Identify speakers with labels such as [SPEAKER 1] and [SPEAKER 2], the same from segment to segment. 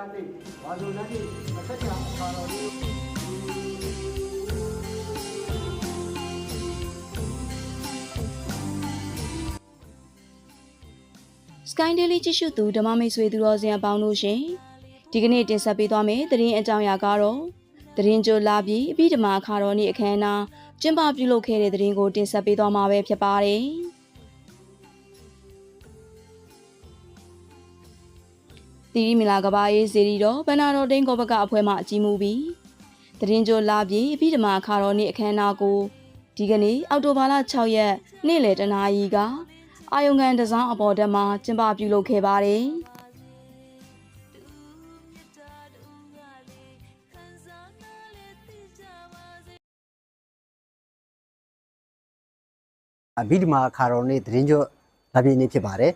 [SPEAKER 1] ကနေဘာလို့လဲမဆက်ချအောင်ပါတော့
[SPEAKER 2] Sky Daily ကြည့်ရှုသူဓမ္မမိတ်ဆွေသူတော်စင်အပေါင်းတို့ရှင်ဒီကနေ့တင်ဆက်ပေးသွားမယ့်သတင်းအကြောင်းအရာကတော့သတင်းကြိုလာပြီးအပြီးဓမ္မအခါတော်နေ့အခမ်းအနားကျင်းပပြုလုပ်ခဲ့တဲ့သတင်းကိုတင်ဆက်ပေးသွားမှာပဲဖြစ်ပါတယ်။ တီရီမီလာကဘာရေးစီရီတော်ဘန္နာတော်ဒိန်ကောဘကအဖွဲ့မှအကြီးမှုပြီးသတင်းကြိုလာပြီးအပြီးဓမ္မအခါတော်နေ့အခမ်းအနားကိုဒီကနေ့အောက်တိုဘာလ6ရက်နေ့လယ်တနာရီကအာယုံခံတစားအပေါ်တက်မှာကျင်းပပြုလုပ်ခဲ့ပါတယ်။
[SPEAKER 1] အဘိဓမ္မာခါတော်နေ့သတင်းကျော်လာပြည့်နေ့ဖြစ်ပါတယ်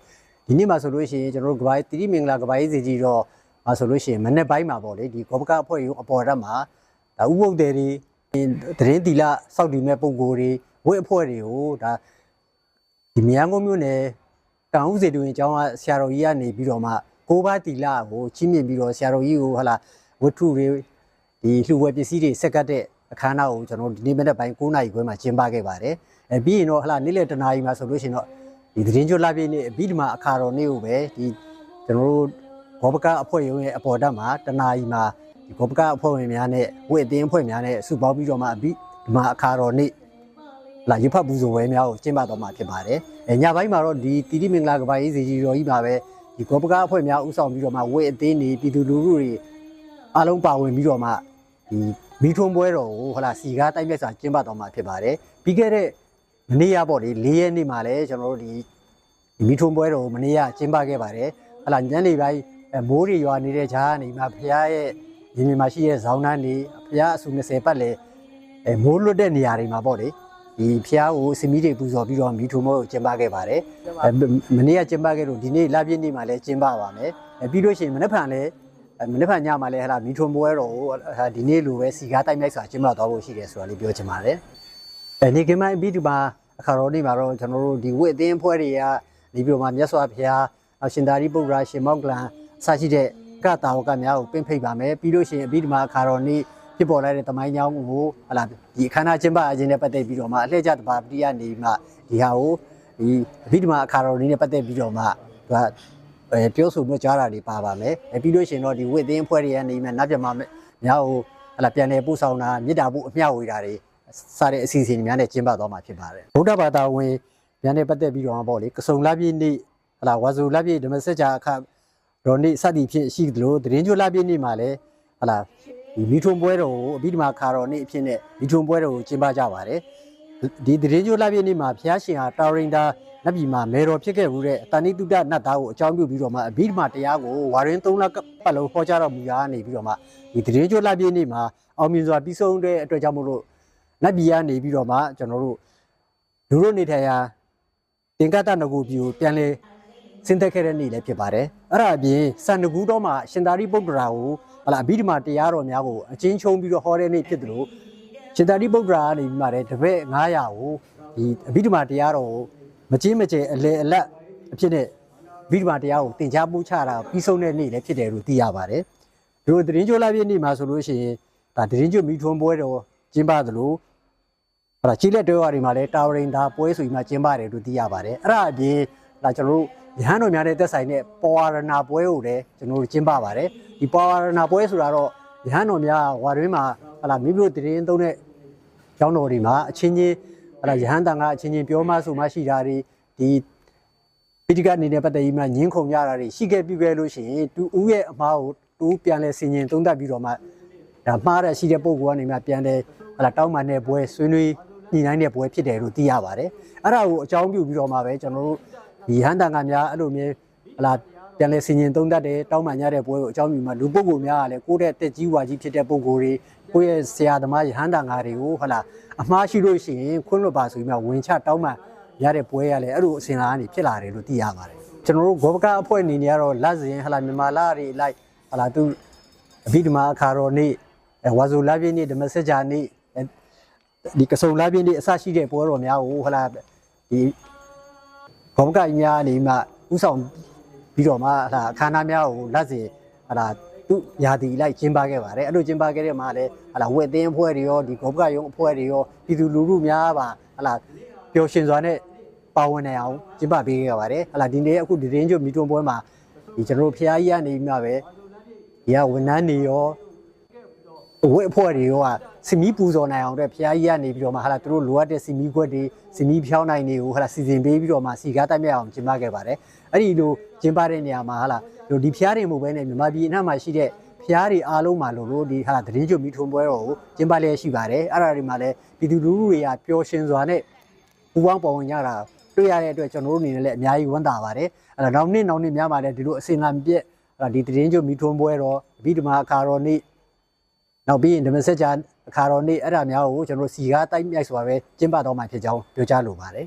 [SPEAKER 1] ဒီနေ့မှာဆိုလို့ရှိရင်ကျွန်တော်တို့ကဘာတိရိမင်္ဂလာကဘာရေးစီကြီးတော့မှာဆိုလို့ရှိရင်မနေ့ပိုင်းမှာပေါ့လေဒီကောပကအဖွဲ့ရုံအပေါ်ဓာတ်မှာဒါဥပုပ်တယ်တွေသတင်းတီလာစောက်တည်မဲ့ပုံကိုယ်တွေဝိအဖွဲ့တွေကိုဒါဒီမြန်ကုန်းမြို့နယ်တောင်ဦးစေတူရင်ကျောင်းကဆရာတော်ကြီးကနေပြီးတော့မှကိုးပါးတီလာကိုချီးမြှင့်ပြီးတော့ဆရာတော်ကြီးကိုဟာလာဝတ္ထုတွေဒီလှူဝဲပစ္စည်းတွေဆက်ကတ်တဲ့အခမ်းအနားကိုကျွန်တော်ဒီနေ့မနေ့ပိုင်း9နာရီခွဲမှာကျင်းပခဲ့ပါတယ်အဲပြီးရင်တော့ဟလာနေ့လယ်တနာရီမှာဆိုလို့ရှိရင်တော့ ဒီသတင်းကျွတ်လာပြည့်နေ့အပြီးဒီမှာအခါတော်နေ့ကိုပဲဒီကျွန်တော်တို့ဘောပကအဖွဲ့ရုံးရဲ့အပေါ်ဓာတ်မှာတနာရီမှာဒီဘောပကအဖွဲ့ဝင်များနဲ့ဝိအသင်းအဖွဲ့များနဲ့စုပေါင်းပြီးတော့မှအပြီးဒီမှာအခါတော်နေ့လာရဖတ်ပူဇော်ဝဲများကိုကျင်းပတော့မှာဖြစ်ပါတယ်အဲညပိုင်းမှာတော့ဒီတီတိမင်္ဂလာကဘာရေးစီကြီးတော်ကြီးမှာပဲဒီဘောပကအဖွဲ့များဥဆောင်ပြီးတော့မှဝိအသင်းတွေပြည်သူလူထုတွေအားလုံးပါဝင်ပြီးတော့မှဒီမီထွန်းပွဲတော်ကိုဟလာစီကားတိုက်ပြက်စာကျင်းပတော့မှာဖြစ်ပါတယ်ပြီးခဲ့တဲ့ မနေ့ကပေါ့လေ၄ရက်နေ့မှာလည်းကျွန်တော်တို့ဒီဒီမီထွန်းပွဲတော်ကိုမနေ့ကကျင်းပခဲ့ပါတယ်ဟလာညနေပိုင်းအဲမိုးတွေရွာနေတဲ့ဂျာကနေမှဖရားရဲ့ရင်မြင်မှာရှိတဲ့ဇောင်းနှန်းတွေဖရားအဆူ20ပတ်လေအဲမိုးလွတ်တဲ့နေရာတွေမှာပေါ့လေဒီဖျားကိုစမီးတွေပူဇော်ပြီးတော့မီထုံမိုးကိုကျင်းပခဲ့ပါတယ်အဲမနေ့ကကျင်းပခဲ့လို့ဒီနေ့လပြည့်နေ့မှာလည်းကျင်းပပါမယ်အဲပြီးလို့ရှိရင်မနေ့ဖန်လည်းအဲမနေ့ဖန်ညမှာလည်းဟလာမီထုံပွဲတော်ကိုဟာဒီနေ့လိုပဲစီကားတိုက်မြိုက်စွာကျင်းပသွားဖို့ရှိတယ်ဆိုတာလေးပြောချင်ပါတယ်အဲနေကမိုင်းပြီးဒီမှာ အခါတော်နေ့မှာတော့ကျွန်တော်တို့ဒီဝိအသင်းဖွဲ့တွေကနေပြီးတော့မှမြတ်စွာဘုရားအရှင်သာရိပုတ္တရာရှင်မောက္ကလံအစရှိတဲ့ကတာဝကများကိုပင့်ဖိတ်ပါမယ်ပြီးလို့ရှိရင်အပြီးဒီမှာအခါတော်နေ့ဖြစ်ပေါ်လာတဲ့တမိုင်းကြောင်းကိုဟလာဒီအခမ်းအနားကျင်းပအခြင်းနဲ့ပတ်သက်ပြီးတော့မှအလှည့်ကျတပါပတိယနေမှဒီဟာကိုဒီအပြီးဒီမှာအခါတော်နေ့နဲ့ပတ်သက်ပြီးတော့မှသူကအဲပြောဆိုမှုကြားတာတွေပါပါမယ်အဲပြီးလို့ရှိရင်တော့ဒီဝိသင်းဖွဲ့တွေကနေမှနတ်ပြမများကိုဟလာပြန်လည်ပို့ဆောင်တာမြစ်တာဖို့အမျှဝေတာတွေ စတဲ့အစီအစဉ်တွေများနဲ့ကျင်းပသွားမှာဖြစ်ပါတယ်ဗုဒ္ဓဘာသာဝင်များနဲ့ပတ်သက်ပြီးတော့ပေါ့လေကစုံလပြည့်နေ့ဟလာဝါဇူလပြည့်ဓမ္မစကြာအခါတော်နေ့စသည်ဖြင့်ရှိသလိုသတင်းကျွလပြည့်နေ့မှာလည်းဟလာဒီမိထုံပွဲတော်ကိုအဘိဓမ္မာခါတော်နေ့အဖြစ်နဲ့မိထုံပွဲတော်ကိုကျင်းပကြပါတယ်ဒီသတင်းကျွလပြည့်နေ့မှာဘုရားရှင်ဟာတာရိန်တာနတ်ပြည်မှာမေတော်ဖြစ်ခဲ့မှုတဲ့အတဏိတုဒ္ဒနတ်သားကိုအကြောင်းပြုပြီးတော့မှအဘိဓမ္မာတရားကိုဝါရင်၃လပတ်လုံးဟောကြားတော်မူရာနေပြီးတော့မှဒီသတင်းကျွလပြည့်နေ့မှာအောင်မြင်စွာပြီးဆုံးတဲ့အတွက်ကြောင့်မို့လို့ နတ်ပြည်ကနေပြီးတော့မှကျွန်တော်တို့လူတို့နေထိုင်ရာတင်ကတနဂုပြည်ကိုပြန်လဲဆင်းသက်ခဲ့တဲ့နေ့လည်းဖြစ်ပါတယ်အဲ့ဒါအပြင်စန္ဒကူတော်မှာရှင်သာရိပုတ္တရာကိုဟလာအဘိဓမ္မာတရားတော်များကိုအချင်းချင်းပြီးတော့ဟောတဲ့နေ့ဖြစ်တယ်လို့ရှင်သာရိပုတ္တရာကနေပြီးမှလည်းတပည့်900ကိုဒီအဘိဓမ္မာတရားတော်ကိုမချင်းမကျဲအလေအလတ်အဖြစ်နဲ့အဘိဓမ္မာတရားကိုသင်ကြားပို့ချတာပြီးဆုံးတဲ့နေ့လည်းဖြစ်တယ်လို့သိရပါတယ်ဒီလိုသတင်းကြိုလာပြည့်နေ့မှာဆိုလို့ရှိရင်ဒါသတင်းကြိုမိထွန်းပွဲတော် ကျင်းပသလိုအဲ့ဒါကြီးလက်တော်ရီမှာလည်းတာဝရင်ဒါပွဲဆိုပြီးမှကျင်းပတယ်လို့သိရပါတယ်အဲ့ဒါအပြင်ဒါကျွန်တော်တို့ရဟန်းတော်များတဲ့သက်ဆိုင်တဲ့ပေါ်ဝရဏပွဲကိုလည်းကျွန်တော်တို့ကျင်းပပါတယ်ဒီပေါ်ဝရဏပွဲဆိုတာတော့ရဟန်းတော်များဝါရင်းမှာဟလာမိမိတို့တရင်သုံးတဲ့ကျောင်းတော်တွေမှာအချင်းချင်းဟလာရဟန်းတန်ကအချင်းချင်းပြောမှဆိုမှရှိတာတွေဒီပိဋကအနေနဲ့ပတ်သက်ပြီးမှညင်းခုန်ကြတာတွေရှိခဲ့ပြီပဲလို့ရှိရင်တူဦးရဲ့အမားကိုတူပြန်လဲဆင်ញင်သုံးသပ်ပြီးတော့မှဒါမှားတဲ့ရှိတဲ့ပုံကနေမှပြန်လဲ ဟလာတောင်းပန်တဲ့ပွဲဆွေးနွေးညှိနှိုင်းတဲ့ပွဲဖြစ်တယ်လို့သိရပါတယ်အဲ့ဒါကိုအကြောင်းပြုပြီးတော့မှပဲကျွန်တော်တို့ဒီဟန်တန်ကများအဲ့လိုမျိုးဟလာပြန်လဲဆင်ញင်သုံးတတ်တယ်တောင်းပန်ကြတဲ့ပွဲကိုအကြောင်းပြုမှလူပုဂ္ဂိုလ်များကလည်းကိုယ့်တဲ့တက်ကြီးဝါကြီးဖြစ်တဲ့ပုဂ္ဂိုလ်တွေကိုယ့်ရဲ့ဆရာသမားရဟန္တာငါတွေကိုဟလာအမှားရှိလို့ရှိရင်ခွင့်လွတ်ပါဆိုပြီးမှဝင်ချတောင်းပန်ရတဲ့ပွဲရလဲအဲ့လိုအစဉ်လာကနေဖြစ်လာတယ်လို့သိရပါတယ်ကျွန်တော်တို့ဂောဘကအဖွဲ့အနေနဲ့ကတော့လက်စင်ဟလာမြန်မာလာတွေလိုက်ဟလာသူအဘိဓမ္မာအခါတော်နေ့ဝါဇူလပြည့်နေ့ဓမ္မစကြာနေ့ ဒီကစုံလပြည့်နေ့အစရှိတဲ့ပွဲတော်များကိုဟလာဒီဘောမကကြီးများအနေမှာဥဆောင်ပြီးတော့မှဟာအခမ်းအနားများကိုလက်စီဟာသူရာတီလိုက်ကျင်းပခဲ့ပါတယ်အဲ့လိုကျင်းပခဲ့တဲ့မှာလည်းဟာဝက်သင်းအဖွဲ့တွေရောဒီဂောဘကယုံအဖွဲ့တွေရောပြည်သူလူထုများပါဟာပျော်ရွှင်စွာနဲ့ပါဝင်နိုင်အောင်ကျင်းပပေးခဲ့ပါတယ်ဟလာဒီနေ့အခုဒီရင်းကျွတ်မီတွန်းပွဲမှာဒီကျွန်တော်တို့ဖျားကြီးကနေပြီးမှပဲဒီကဝန်ထမ်းတွေရော အဝတ်အဖွဲ့တွေရောကစီမီပူဇော်နိုင်အောင်အတွက်ဖျားကြီးကနေပြီးတော့မှဟာလာသူတို့လိုအပ်တဲ့စီမီခွက်တွေစီမီဖြောင်းနိုင်တွေကိုဟာလာစီစဉ်ပေးပြီးတော့မှစီကားတက်မြတ်အောင်ကျင်းပခဲ့ပါတယ်အဲ့ဒီလိုကျင်းပတဲ့နေရာမှာဟာလာဒီဖျားတွေမဟုတ်ဘဲနဲ့မြန်မာပြည်အနှံ့မှာရှိတဲ့ဖျားတွေအားလုံးမှာလို့လို့ဒီဟာလာသတင်းကျွတ်မီထွန်းပွဲတော်ကိုကျင်းပလျက်ရှိပါတယ်အဲ့ဒါတွေမှာလည်းပြည်သူလူထုတွေကပျော်ရွှင်စွာနဲ့ပူပေါင်းပေါ်ဝင်ကြတာတွေ့ရတဲ့အတွက်ကျွန်တော်တို့အနေနဲ့လည်းအများကြီးဝမ်းသာပါတယ်အဲ့တော့နောက်နေ့နောက်နေ့များမှာလည်းဒီလိုအစင်လာမပြည့်အဲ့ဒီတရင်ကျုပ်မီထွန်းပွဲတော့ဗိဓမာအခါတော်နေ့ နောက်ပြီးရင်ဓမ္မစကြာအခါတော်နေ့အဲ့ဒါများကိုကျွန်တော်တို့စီကားတိုက်မြိုက်စွာပဲကျင်းပတော်မှာဖြစ်ကြောင်းပြောကြားလိုပါတယ်